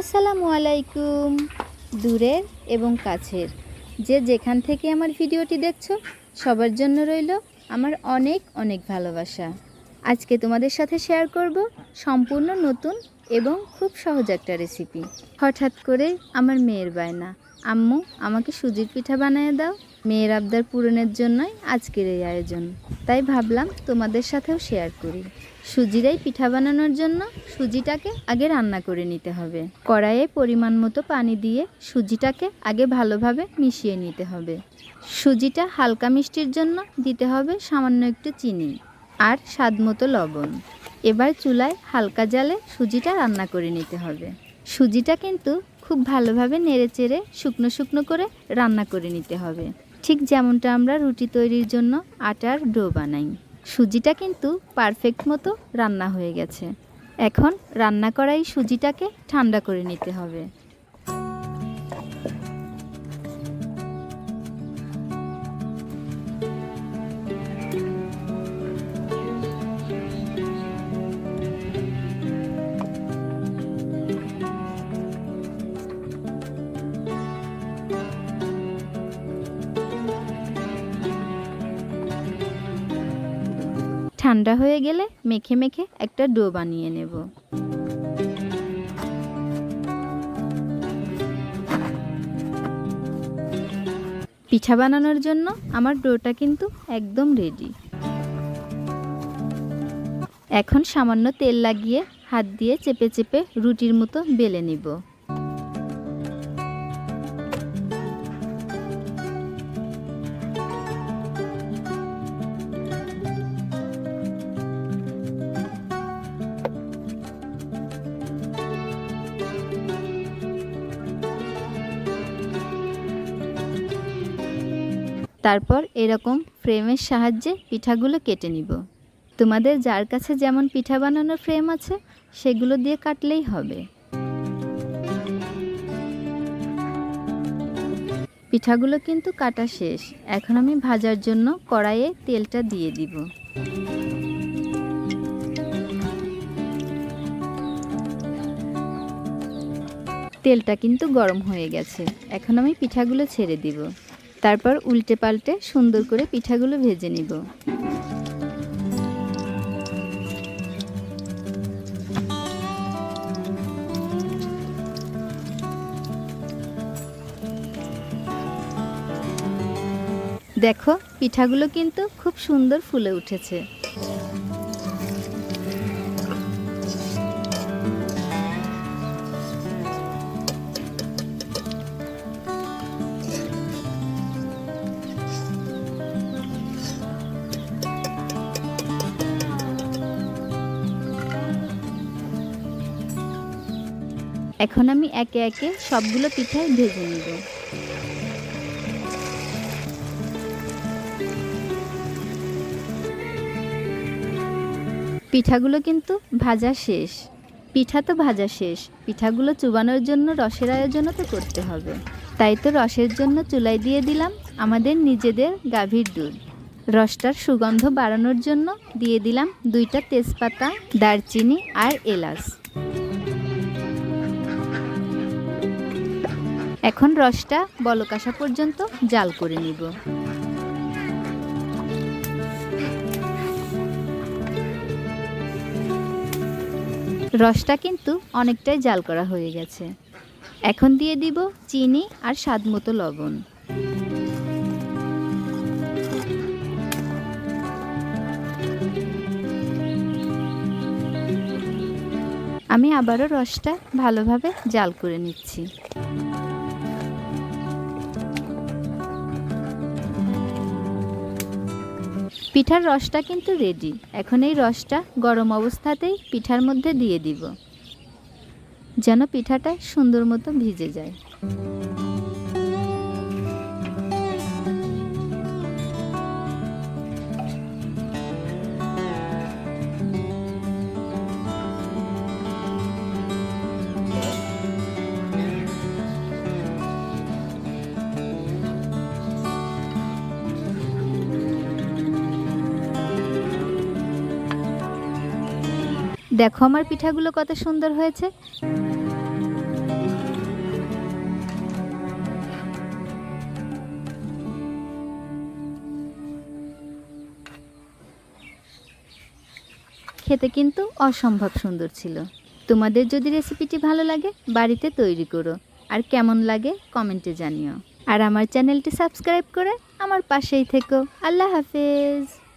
আসসালামু আলাইকুম। দূরের এবং কাছের। যে যেখান থেকে আমার ভিডিওটি দেখছ, সবার জন্য রইল আমার অনেক অনেক ভালোবাসা। আজকে তোমাদের সাথে শেয়ার করব সম্পূর্ণ নতুন এবং খুব সহজ একটা রেসিপি হঠাৎ করে আমার মেয়ের বায়না। আম্মু, আমাকে সুজির পিঠা বানিয়ে দাও। মেয়ের আবদার পূরণের জন্যই আজকের এই আয়োজন। তাই ভাবলাম তোমাদের সাথেও শেয়ার করি। সুজিরাই পিঠা বানানোর জন্য সুজিটাকে আগে রান্না করে নিতে হবে। কড়াইয়ে পরিমাণ মতো পানি দিয়ে সুজিটাকে আগে ভালোভাবে মিশিয়ে নিতে হবে। সুজিটা হালকা মিষ্টির জন্য দিতে হবে সামান্য একটু চিনি আর স্বাদ মতো লবণ। এবার চুলায় হালকা জালে সুজিটা রান্না করে নিতে হবে। সুজিটা কিন্তু খুব ভালোভাবে নেড়ে চেড়ে শুকনো শুকনো করে রান্না করে নিতে হবে। ঠিক যেমনটা আমরা রুটি তৈরির জন্য আটার ডো বানাই। সুজিটা কিন্তু পারফেক্ট মতো রান্না হয়ে গেছে। এখন রান্না করাই সুজিটাকে ঠান্ডা করে নিতে হবে। ঠান্ডা হয়ে গেলে মেখে মেখে একটা ডো বানিয়ে নেব। পিঠা বানানোর জন্য আমার ডোটা কিন্তু একদম রেডি এখন সামান্য তেল লাগিয়ে হাত দিয়ে চেপে চেপে রুটির মতো বেলে নিব। তারপর এরকম ফ্রেমের সাহায্যে পিঠাগুলো কেটে নিব। তোমাদের যার কাছে যেমন পিঠা বানানোর ফ্রেম আছে, সেগুলো দিয়ে কাটলেই হবে। পিঠাগুলো কিন্তু কাটা শেষ। এখন আমি ভাজার জন্য কড়াইয়ে তেলটা দিয়ে দিব। তেলটা কিন্তু গরম হয়ে গেছে। এখন আমি পিঠাগুলো ছেড়ে দিব। তারপর উল্টে পাল্টে সুন্দর করে পিঠাগুলো ভেজে নিব। দেখো, পিঠাগুলো কিন্তু খুব সুন্দর ফুলে উঠেছে। এখন আমি একে একে সবগুলো পিঠাই ভেজে নিব। পিঠাগুলো কিন্তু ভাজা শেষ। পিঠা তো ভাজা শেষ। পিঠাগুলো চুবানোর জন্য, রসের আয়োজনও তো করতে হবে। তাই তো রসের জন্য চুলাই দিয়ে দিলাম আমাদের নিজেদের গাভীর দুধ। রসটার সুগন্ধ বাড়ানোর জন্য দিয়ে দিলাম দুইটা তেজপাতা, দারচিনি আর এলাচ। এখন রসটা বলক আসা পর্যন্ত জাল করে নিব। রসটা কিন্তু অনেকটাই জাল করা হয়ে গেছে। এখন দিয়ে দিব চিনি আর স্বাদ মতো লবণ। আমি আবারও রসটা ভালোভাবে জাল করে নিচ্ছি। পিঠার রসটা কিন্তু রেডি এখন এই রসটা গরম অবস্থাতেই পিঠার মধ্যে দিয়ে দিব। যেন পিঠাটা সুন্দর মতো ভিজে যায়। দেখো আমার পিঠাগুলো কত সুন্দর হয়েছে। খেতে কিন্তু অসম্ভব সুন্দর ছিল। তোমাদের যদি রেসিপিটি ভালো লাগে, বাড়িতে তৈরি করো। আর কেমন লাগে, কমেন্টে জানিও। আর আমার চ্যানেলটি সাবস্ক্রাইব করে আমার পাশেই থেকো। আল্লাহ হাফেজ।